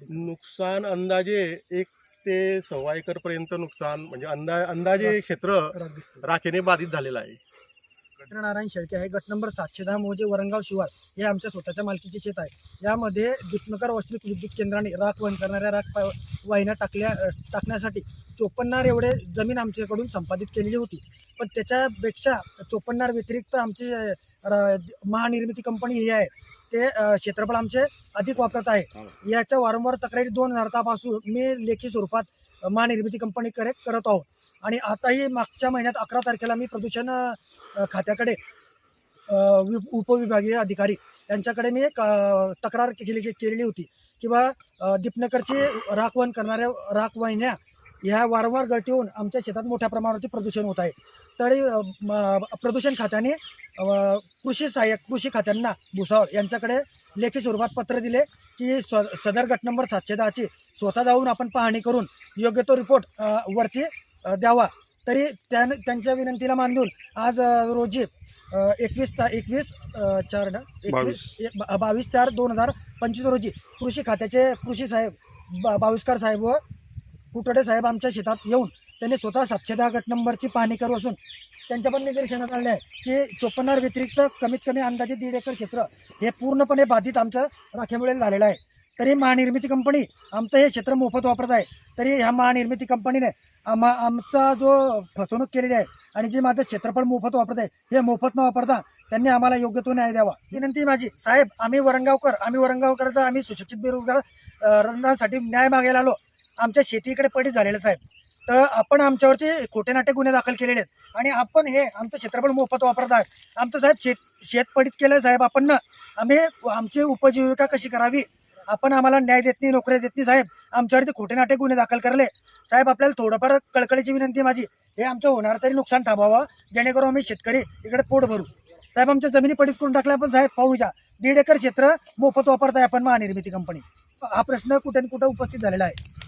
नुकसान अंदाजे एक ते सव्वा एकर पर्यंत नुकसान म्हणजे अंदा अंदाजे क्षेत्र राखेने बाधित झालेलं आहे. नारायण शेळके आहे. गट नंबर सातशे दहा मोजे वरंगाव शिवार हे आमच्या स्वतःच्या मालकीचे शेत आहे. यामध्ये दीपनगर औष्णिक विद्युत केंद्राने राख वहन करणाऱ्या राख वाहिन्या टाकल्या टाकण्यासाठी चोपन्नार एवढे जमीन आमच्याकडून संपादित केलेली होती. पण त्याच्यापेक्षा चोपन्नार व्यतिरिक्त आमची महानिर्मिती कंपनी ही आहे. ते क्षेत्रफळ आमचे अधिक वापरत आहे. याच्या वारंवार तक्रारी दोन हजारापासून मी लेखी स्वरूपात महानिर्मिती कंपनीकडे करत आहोत. आणि आताही मागच्या महिन्यात अकरा तारखेला मी प्रदूषण खात्याकडे उपविभागीय अधिकारी यांच्याकडे मी एक तक्रार केली केलेली होती. किंवा दीपनगरची राखवण करणाऱ्या राख वाहिन्या ह्या वारंवार गळती होऊन आमच्या शेतात मोठ्या प्रमाणावरती प्रदूषण होत आहे. तरी प्रदूषण खात्याने कृषी सहाय्यक कृषी खात्यांना भुसावळ यांच्याकडे लेखी स्वरूपात पत्र दिले की सदर गट नंबर सातशे दहाची स्वतः जाऊन आपण पाहणी करून योग्य तो रिपोर्ट वरती द्यावा. तरी त्या त्यांच्या विनंतीला मान देऊन आज रोजी एकवीस ता एकवीस चार एकवीस बावीस. चार दोन हजार पंचवीस रोजी कृषी खात्याचे कृषी साहेब बा बाविस्कार साहेब व कुटडे साहेब आमच्या शेतात येऊन त्यांनी स्वतः सातशे दहा गट नंबरची पाहणी करू असून त्यांच्या पण निदर्शनात आले आहे की चोपन्नार व्यतिरिक्त कमीत कमी अंदाजे दीड एकर क्षेत्र हे पूर्णपणे बाधित आमचं राखेमुळे झालेलं आहे. तरी महानिर्मिती कंपनी आमचं हे क्षेत्र मोफत वापरत आहे. तरी ह्या महानिर्मिती कंपनीने आम्हा आमचा जो फसवणूक केलेली आहे आणि जे माझं क्षेत्रफळ मोफत वापरत आहे हे मोफत न वापरता त्यांनी आम्हाला योग्य तो न्याय द्यावा. विनंती माझी साहेब आम्ही वरंगावकर आम्ही वरंगावकरचा आम्ही सुशिक्षित बेरोजगार न्याय मागायला आलो. आमच्या शेतीकडे पडीत झालेलं साहेब. तर आपण आमच्यावरती खोटे नाटे गुन्हे दाखल केलेले आहेत. आणि आपण हे आमचं क्षेत्रफळ मोफत वापरत आहे आमचं साहेब शेत शेत पडीत केलं साहेब आपण ना. आम्ही आमची उपजीविका कशी करावी? आपण आम्हाला न्याय देत नाही नोकऱ्या देत नाही साहेब. आमच्यावरती खोटे नाटे गुन्हे दाखल करले. साहेब आपल्याला थोडंफार कळकळीची विनंती माझी. हे आमचं होणार तरी नुकसान थांबावं. जेणेकरून आम्ही शेतकरी इकडे पोट भरू. साहेब आमच्या जमिनी पडीत करून टाकल्या पण साहेब पाहू दीड एकर क्षेत्र मोफत वापरताय आपण महानिर्मिती कंपनी. हा प्रश्न कुठे कुठं उपस्थित झालेला आहे.